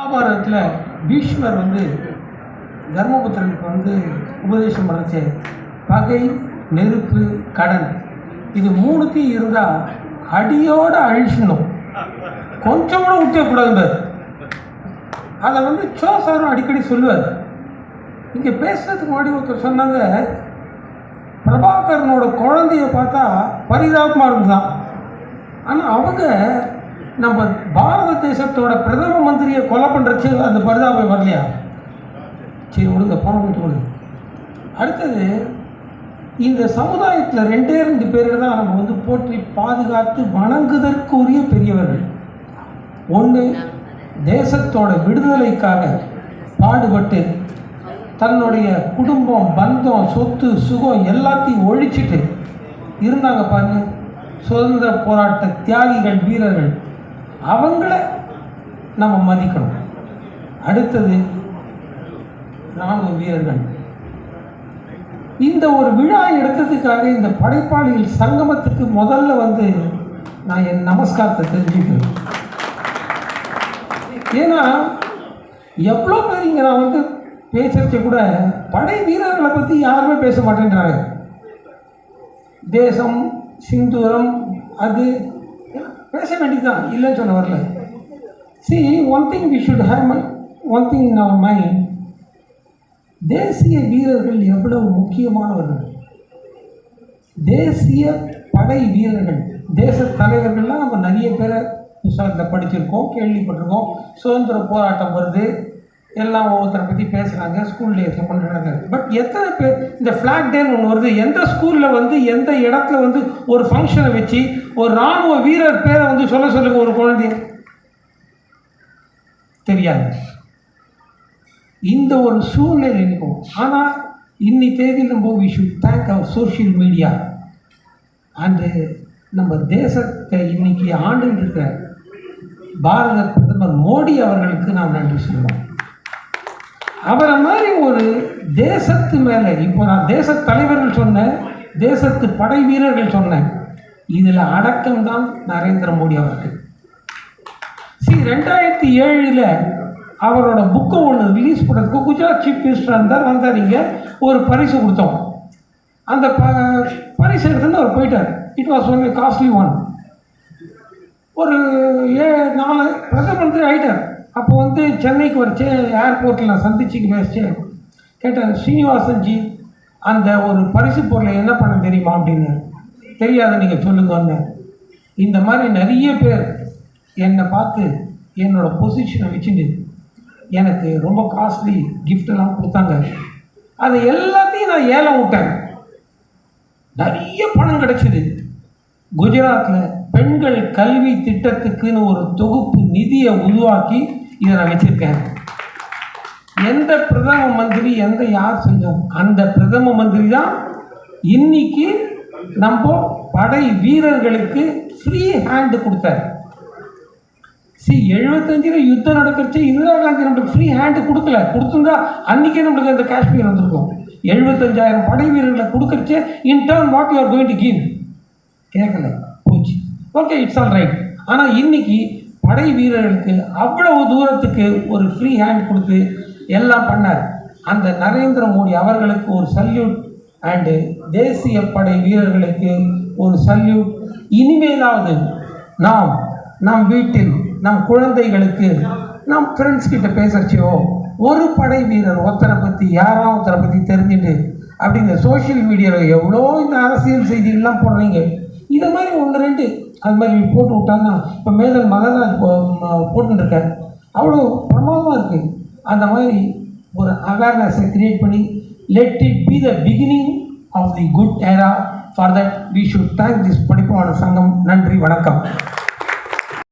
மகாபாரதத்தில் பீஷ்மர் வந்து தர்மபுத்திரனுக்கு வந்து உபதேசம் பண்ணுச்சு பகை நெருப்பு கடன் இது மூணுத்தையும் இருந்தால் அடியோடு அழிச்சிடணும். கொஞ்சம் கூட விட்டக்கூடாதுன்றார் அதை வந்து சோ சாரும் அடிக்கடி சொல்லுவார். இங்கே பேசுறதுக்கு முன்னாடி ஒருத்தர் சொன்னாங்க பிரபாகரனோட குழந்தைய பார்த்தா பரிதாபமாக இருந்தான் ஆனால் அவங்க நம்ம பாரத தேசத்தோட பிரதம மந்திரியை கொலை பண்ணுறச்சு அந்த பரிதாபம் வரலையா? சரி விடுங்க போன போயிட்டு விடுங்க. அடுத்தது இந்த சமுதாயத்தில் ரெண்டே ரெண்டு பேர் தான் நம்ம வந்து போற்றி பாதுகாத்து வணங்குதற்குரிய பெரியவர்கள். ஒன்று தேசத்தோட விடுதலைக்காக பாடுபட்டு தன்னுடைய குடும்பம் பந்தம் சொத்து சுகம் எல்லாத்தையும் ஒழிச்சிட்டு இருந்தாங்க பாருங்க. சுதந்திர போராட்ட தியாகிகள் வீரர்கள். அவங்கள நம்ம மதிக்கணும். அடுத்தது இராணுவ வீரர்கள். இந்த ஒரு விழா எடுத்ததுக்காக இந்த படைப்பாளிகள் சங்கமத்துக்கு முதல்ல வந்து நான் என் நமஸ்காரத்தை தெரிஞ்சுக்கிறேன் ஏன்னா எவ்வளோ பேர் இங்கே நான் வந்து பேசுறச்ச கூட படை வீரர்களை பற்றி யாருமே பேச மாட்டேன்றாங்க. தேசம் சிந்தூரம் அது பேச வேண்டியதுதான் இல்லைன்னு சொல்ல வரல. See one thing we should have one thing in our mind தேசிய வீரர்கள் எவ்வளவு முக்கியமானவர்கள்? தேசிய படை வீரர்கள் தேச தலைவர்கள்லாம் நம்ம நிறைய பேரை புத்தகத்தில் படிச்சிருக்கோம் கேள்விப்பட்டிருக்கோம். சுதந்திர போராட்டம் வருது. எல்லாம் ஒவ்வொருத்தரை பற்றி பேசுகிறாங்க ஸ்கூல் டேஸில் பண்ணுறாங்க பட் எத்தனை பேர் இந்த ஃப்ளாக் டேன்னு ஒன்று வருது எந்த ஸ்கூலில் வந்து எந்த இடத்துல வந்து ஒரு ஃபங்க்ஷனை வச்சு ஒரு இராணுவ வீரர் பேரை வந்து சொல்ல சொல்லுங்க ஒரு குழந்தைய தெரியாது. இந்த ஒரு சூழ்நிலை இருக்கும் ஆனால் இன்னி தேதியில் நம்ம we should thank our social media and நம்ம தேசத்தை இன்னைக்கு ஆண்டுகிட்டு இருக்கிற பாரத பிரதமர் மோடி அவர்களுக்கு நாம் நன்றி சொல்லுவோம். அவரை மாதிரி ஒரு தேசத்து மேலே இப்போ நான் தேச தலைவர்கள் சொன்னேன் தேசத்து படை வீரர்கள் சொன்னேன். இதில் அடக்கம்தான் நரேந்திர மோடி அவர்கள். சி ரெண்டாயிரத்தி ஏழில் அவரோட புக்கை ஒன்று ரிலீஸ் பண்ணுறதுக்கு குஜராத் சீஃப் மினிஸ்டர் இருந்தார் வந்தார் இங்கே ஒரு பரிசு கொடுத்தோம். அந்த ப பரிசு எடுத்துன்னு அவர் போயிட்டார். It was one costly one ஒரு ஏ நாலு பிரதம மந்திரி ஆகிட்டார் அப்போ வந்து சென்னைக்கு வரைச்சு ஏர்போர்ட்டில் நான் சந்திச்சுக்கு பேசிச்சேன் கேட்டேன் ஸ்ரீனிவாசன்ஜி அந்த ஒரு பரிசு பொருளை என்ன பண்ண தெரியுமா? அப்படின்னு. தெரியாத நீங்கள் சொல்லுங்கன்னு இந்த மாதிரி நிறைய பேர் என்னை பார்த்து என்னோடய பொசிஷனை வச்சுட்டு எனக்கு ரொம்ப காஸ்ட்லி கிஃப்டெல்லாம் கொடுத்தாங்க. அதை எல்லாத்தையும் நான் ஏலம் விட்டேன். நிறைய பணம் கிடைச்சிது. குஜராத்தில் பெண்கள் கல்வி திட்டத்துக்குன்னு ஒரு தொகுப்பு நிதியை உருவாக்கி இதை நான் வச்சுருக்கேன் எந்த பிரதம மந்திரி எந்த யார் செஞ்சோம் அந்த பிரதம மந்திரி தான் இன்னைக்கு நம்ம படை வீரர்களுக்கு ஃப்ரீ ஹேண்டு கொடுத்தாரு. சி எழுபத்தஞ்சில் யுத்தம் நடக்கிறச்சு இந்திரா காந்தி நம்மளுக்கு ஃப்ரீ ஹேண்டு கொடுக்கல. கொடுத்துருந்தா அன்றைக்கே நம்மளுக்கு அந்த காஷ்மீர் வந்திருக்கும். எழுபத்தஞ்சாயிரம் படை வீரர்களை கொடுக்கறச்சே in turn what you are going to give கேட்கல. ஓகே இட்ஸ் ஆல் ரைட் ஆனால் இன்றைக்கி படை வீரர்களுக்கு அவ்வளவு தூரத்துக்கு ஒரு ஃப்ரீ ஹேண்ட் கொடுத்து எல்லாம் பண்ணார். அந்த நரேந்திர மோடி அவர்களுக்கு ஒரு சல்யூட் அண்டு தேசிய படை வீரர்களுக்கு ஒரு சல்யூட் இனிமேலாவது நாம் நம் வீட்டில் நம் குழந்தைகளுக்கு நம் ஃப்ரெண்ட்ஸ் கிட்ட பேசுகிறச்சியோ ஒரு படை வீரர் ஒருத்தரை பற்றி யாரா ஒருத்தரை பற்றி தெரிஞ்சுட்டு அப்படி இந்த சோஷியல் மீடியாவில் எவ்வளோ இந்த அரசியல் செய்திகள்லாம் போடுறீங்க. இதை மாதிரி ஒன்று ரெண்டு அது மாதிரி போட்டு விட்டாங்கன்னா இப்போ மேதல் மகராஜ் போட்டுருக்கார் அவ்வளோ பிரமாதமாக இருக்குது அந்த மாதிரி ஒரு அவேர்னஸை கிரியேட் பண்ணி let it be the beginning of the good era for that we should thank this படிப்பாளர் சங்கம். நன்றி வணக்கம்.